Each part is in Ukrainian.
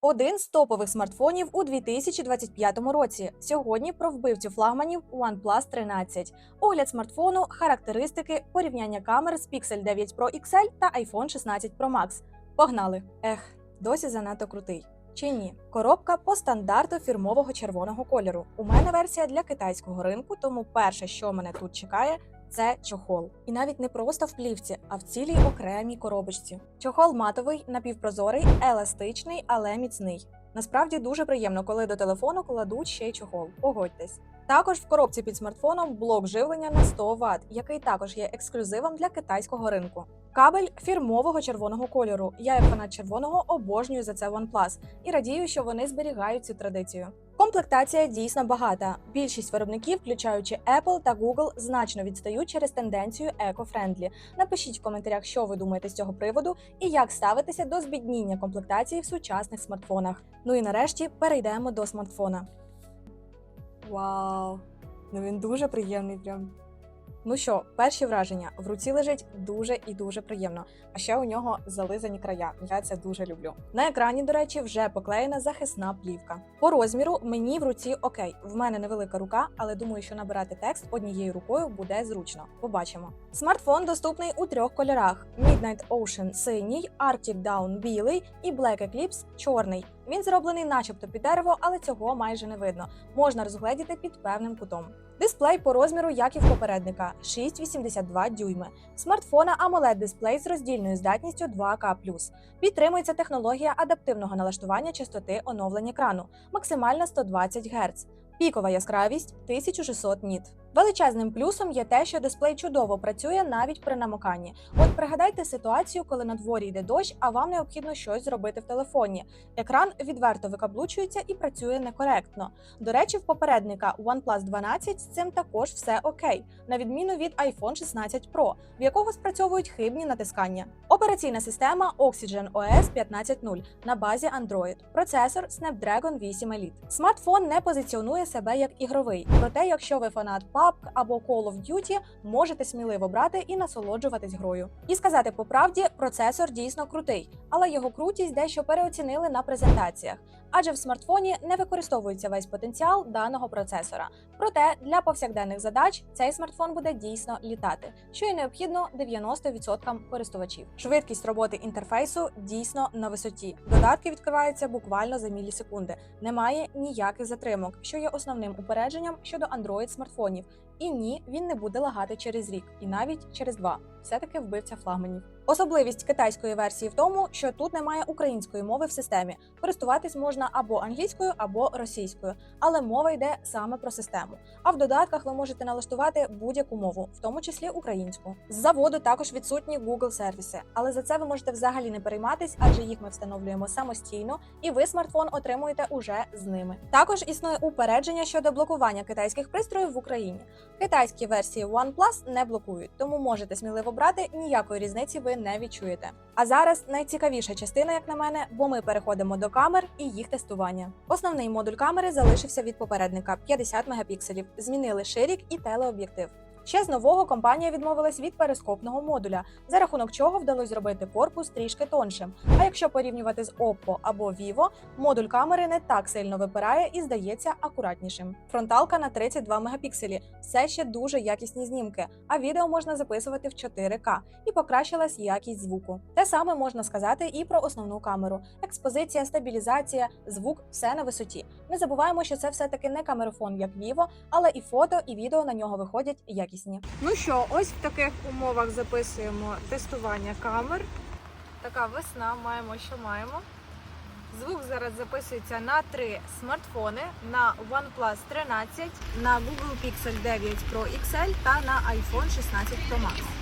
Один з топових смартфонів у 2025 році. Сьогодні про вбивцю флагманів OnePlus 13. Огляд смартфону, характеристики, порівняння камер з Pixel 9 Pro XL та iPhone 16 Pro Max. Погнали! Ех, досі занадто крутий. Чи ні? Коробка по стандарту фірмового червоного кольору. У мене версія для китайського ринку, тому перше, що мене тут чекає, це чохол. І навіть не просто в плівці, а в цілій окремій коробочці. Чохол матовий, напівпрозорий, еластичний, але міцний. Насправді дуже приємно, коли до телефону кладуть ще й чохол. Погодьтесь. Також в коробці під смартфоном блок живлення на 100 Вт, який також є ексклюзивом для китайського ринку. Кабель фірмового червоного кольору. Я як фанат червоного обожнюю за це OnePlus і радію, що вони зберігають цю традицію. Комплектація дійсно багата. Більшість виробників, включаючи Apple та Google, значно відстають через тенденцію еко-френдлі. Напишіть в коментарях, що ви думаєте з цього приводу і як ставитися до збідніння комплектації в сучасних смартфонах. Ну і нарешті перейдемо до смартфона. Вау! Ну він дуже приємний прям. Ну що, перші враження в руці лежить дуже і дуже приємно. А ще у нього зализані края. Я це дуже люблю. На екрані, до речі, вже поклеєна захисна плівка. По розміру мені в руці окей. В мене невелика рука, але думаю, що набирати текст однією рукою буде зручно. Побачимо. Смартфон доступний у трьох кольорах: Midnight Ocean синій, Arctic Down білий і Black Eclipse чорний. Він зроблений, начебто під дерево, але цього майже не видно. Можна розгледіти під певним кутом. Дисплей по розміру, як і в попередника 6,82 дюйми. Смартфона amoled дисплей з роздільною здатністю 2К+. Підтримується технологія адаптивного налаштування частоти оновлення екрану, максимальна 120 Гц. Пікова яскравість 1600 ніт. Величезним плюсом є те, що дисплей чудово працює навіть при намоканні. От пригадайте ситуацію, коли на дворі йде дощ, а вам необхідно щось зробити в телефоні. Екран відверто викаблучується і працює некоректно. До речі, в попередника OnePlus 12 з цим також все окей, на відміну від iPhone 16 Pro, в якого спрацьовують хибні натискання. Операційна система Oxygen OS 15.0 на базі Android, процесор Snapdragon 8 Elite. Смартфон не позиціонує себе як ігровий, проте, якщо ви фанат PUBG або Call of Duty, можете сміливо брати і насолоджуватись грою. І сказати по правді, процесор дійсно крутий, але його крутість дещо переоцінили на презентаціях, адже в смартфоні не використовується весь потенціал даного процесора. Проте для повсякденних задач цей смартфон буде дійсно літати, що й необхідно 90% користувачів. Швидкість роботи інтерфейсу дійсно на висоті. Додатки відкриваються буквально за мілісекунди. Немає ніяких затримок, що є основним упередженням щодо Android смартфонів. І ні, він не буде лагати через рік, і навіть через два. Все-таки вбивця флагманів. Особливість китайської версії в тому, що тут немає української мови в системі. Користуватись можна або англійською, або російською, але мова йде саме про систему. А в додатках ви можете налаштувати будь-яку мову, в тому числі українську. З заводу також відсутні Google сервіси, але за це ви можете взагалі не перейматись, адже їх ми встановлюємо самостійно, і ви смартфон отримуєте уже з ними. Також існує упередження щодо блокування китайських пристроїв в Україні. Китайські версії OnePlus не блокують, тому можете сміливо брати, ніякої різниці ви не відчуєте. А зараз найцікавіша частина, як на мене, бо ми переходимо до камер і їх тестування. Основний модуль камери залишився від попередника 50 мегапікселів. Змінили ширік і телеоб'єктив. Ще з нового компанія відмовилась від перископного модуля, за рахунок чого вдалося зробити корпус трішки тоншим. А якщо порівнювати з Oppo або Vivo, модуль камери не так сильно випирає і здається акуратнішим. Фронталка на 32 мегапікселі, все ще дуже якісні знімки, а відео можна записувати в 4К і покращилась якість звуку. Те саме можна сказати і про основну камеру: експозиція, стабілізація, звук все на висоті. Не забуваємо, що це все таки не камерафон, як Vivo, але і фото, і відео на нього виходять якісні. Ну що, ось в таких умовах записуємо тестування камер. Така весна, маємо, що маємо. Звук зараз записується на три смартфони: на OnePlus 13, на Google Pixel 9 Pro XL та на iPhone 16 Pro Max.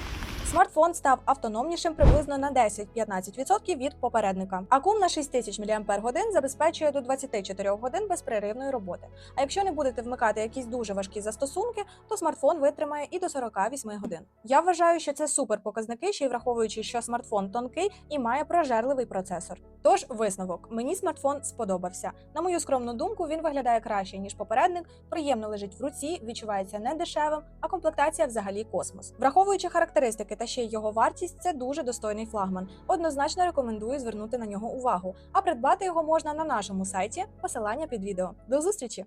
Смартфон став автономнішим приблизно на 10-15% від попередника. Акум на 6000 мАч забезпечує до 24 годин безперервної роботи. А якщо не будете вмикати якісь дуже важкі застосунки, то смартфон витримає і до 48 годин. Я вважаю, що це супер показники, ще й враховуючи, що смартфон тонкий і має прожерливий процесор. Тож висновок, мені смартфон сподобався. На мою скромну думку, він виглядає краще ніж попередник, приємно лежить в руці, відчувається не дешевим, а комплектація взагалі космос. Враховуючи характеристики та ще й його вартість це дуже достойний флагман. Однозначно рекомендую звернути на нього увагу. А придбати його можна на нашому сайті. Посилання під відео. До зустрічі!